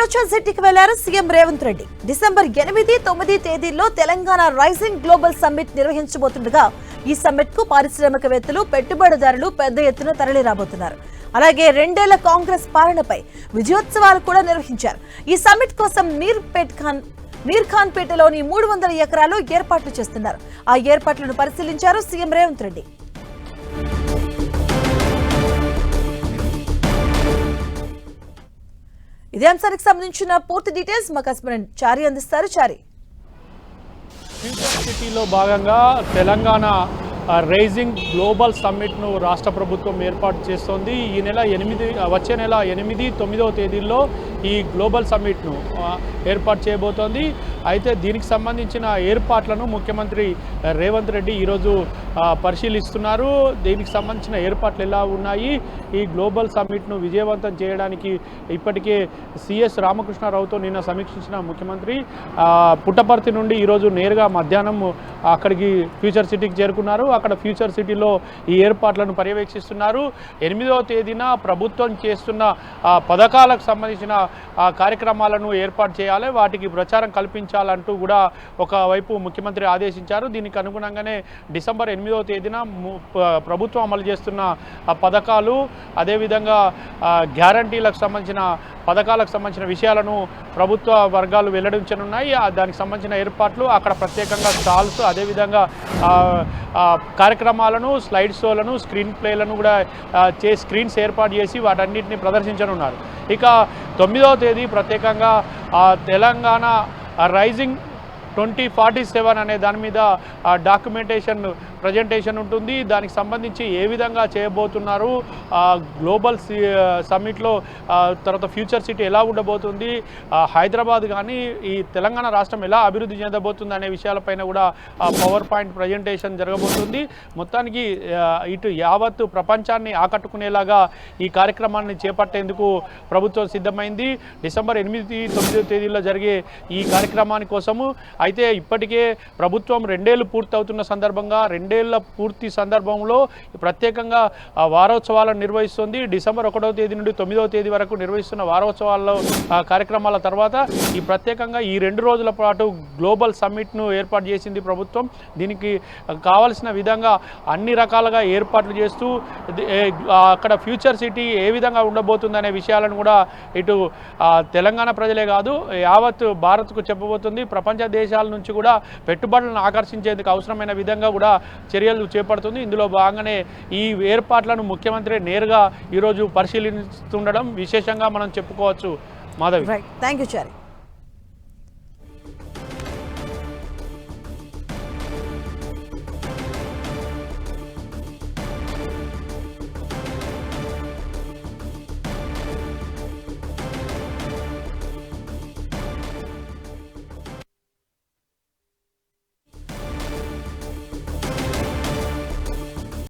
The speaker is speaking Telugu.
ఫ్యూచర్ సిటీకి వెళ్ళారు సీఎం రేవంత్ రెడ్డి. డిసెంబర్ ఎనిమిది తొమ్మిది తేదీల్లో తెలంగాణ రైజింగ్ గ్లోబల్ సమ్మిట్ నిర్వహించబోతుండగా ఈ సమ్మిట్కు పారిశ్రామికవేత్తలు పెట్టుబడిదారులు పెద్ద ఎత్తున తరలి రాబోతున్నారు అలాగే రెండేళ్ళ కాంగ్రెస్ పాలనపై విజయోత్సవాలు కూడా నిర్వహించారు. ఈ సమ్మిట్ కోసం మీర్ పేట్ ఖాన్ మీర్ ఖాన్ పేటలోని మూడు వందల ఎకరాలు ఏర్పాట్లు చేస్తున్నారు. ఆ ఏర్పాట్లను పరిశీలించారు సీఎం రేవంత్ రెడ్డి. ఇదే అంశానికి సంబంధించిన పూర్తి డీటెయిల్స్ మా కస్టమర్ చారి అందిస్తారు. చారి. ఫ్యూచర్ సిటీలో భాగంగా తెలంగాణ రైజింగ్ గ్లోబల్ సమ్మిట్ను రాష్ట్ర ప్రభుత్వం ఏర్పాటు చేస్తోంది. ఈ నెల ఎనిమిది వచ్చే నెల ఎనిమిది తొమ్మిదవ తేదీల్లో ఈ గ్లోబల్ సమ్మిట్ను ఏర్పాటు చేయబోతోంది. అయితే దీనికి సంబంధించిన ఏర్పాట్లను ముఖ్యమంత్రి రేవంత్ రెడ్డి ఈరోజు పరిశీలిస్తున్నారు. దీనికి సంబంధించిన ఏర్పాట్లు ఎలా ఉన్నాయి? ఈ గ్లోబల్ సమ్మిట్ను విజయవంతం చేయడానికి ఇప్పటికే సిఎస్ రామకృష్ణారావుతో నిన్న సమీక్షించిన ముఖ్యమంత్రి పుట్టపర్తి నుండి ఈరోజు నేరుగా మధ్యాహ్నం అక్కడికి ఫ్యూచర్ సిటీకి చేరుకున్నారు. అక్కడ ఫ్యూచర్ సిటీలో ఈ ఏర్పాట్లను పర్యవేక్షిస్తున్నారు. ఎనిమిదవ తేదీన ప్రభుత్వం చేస్తున్న పథకాలకు సంబంధించిన కార్యక్రమాలను ఏర్పాటు చేయాలి. వాటికి ప్రచారం కల్పించాలంటూ కూడా ఒకవైపు ముఖ్యమంత్రి ఆదేశించారు. దీనికి అనుగుణంగానే డిసెంబర్ ఎనిమిదవ తేదీన ము- ప్రభుత్వం అమలు చేస్తున్న పథకాలు అదేవిధంగా గ్యారంటీలకు సంబంధించిన పథకాలకు సంబంధించిన విషయాలను ప్రభుత్వ వర్గాలు వెల్లడించనున్నాయి. ఆ దానికి సంబంధించిన ఏర్పాట్లు అక్కడ ప్రత్యేకంగా స్టాల్స్ అదేవిధంగా కార్యక్రమాలను స్లైడ్ షోలను స్క్రీన్ ప్లేలను కూడా చే స్క్రీన్స్ ఏర్పాటు చేసి వాటన్నిటిని ప్రదర్శించనున్నారు. ఇక తొమ్మిదవ తేదీ ప్రత్యేకంగా Telangana rising twenty forty seven అనే దాని మీద డాక్యుమెంటేషన్ ప్రజెంటేషన్ ఉంటుంది. దానికి సంబంధించి ఏ విధంగా చేయబోతున్నారు? గ్లోబల్ సమ్మిట్లో తర్వాత ఫ్యూచర్ సిటీ ఎలా ఉండబోతుంది? హైదరాబాద్ కానీ ఈ తెలంగాణ రాష్ట్రం ఎలా అభివృద్ధి చెందబోతుంది అనే విషయాలపైన కూడా పవర్ పాయింట్ ప్రజెంటేషన్ జరగబోతుంది. మొత్తానికి ఇటు యావత్తు ప్రపంచాన్ని ఆకట్టుకునేలాగా ఈ కార్యక్రమాన్ని చేపట్టేందుకు ప్రభుత్వం సిద్ధమైంది. డిసెంబర్ ఎనిమిది తొమ్మిదో తేదీలో జరిగే ఈ కార్యక్రమాని కోసము అయితే ఇప్పటికే ప్రభుత్వం రెండేళ్ళు పూర్తవుతున్న సందర్భంగా రెండు రెండేళ్ళ పూర్తి సందర్భంలో ప్రత్యేకంగా వారోత్సవాలను నిర్వహిస్తుంది. డిసెంబర్ ఒకటవ తేదీ నుండి తొమ్మిదవ తేదీ వరకు నిర్వహిస్తున్న వారోత్సవాల్లో కార్యక్రమాల తర్వాత ఈ ప్రత్యేకంగా ఈ రెండు రోజుల పాటు గ్లోబల్ సమ్మిట్ను ఏర్పాటు చేసింది ప్రభుత్వం. దీనికి కావలసిన విధంగా అన్ని రకాలుగా ఏర్పాట్లు చేస్తూ అక్కడ ఫ్యూచర్ సిటీ ఏ విధంగా ఉండబోతుంది అనే విషయాలను కూడా ఇటు తెలంగాణ ప్రజలే కాదు యావత్ భారత్కు చెప్పబోతుంది. ప్రపంచ దేశాల నుంచి కూడా పెట్టుబడులను ఆకర్షించేందుకు అవసరమైన విధంగా కూడా చర్యలు చేపడుతుంది. ఇందులో భాగంగానే ఈ ఏర్పాట్లను ముఖ్యమంత్రి నేరుగా ఈరోజు పరిశీలిస్తుండడం విశేషంగా మనం చెప్పుకోవచ్చు. మాధవి. Thank you Chari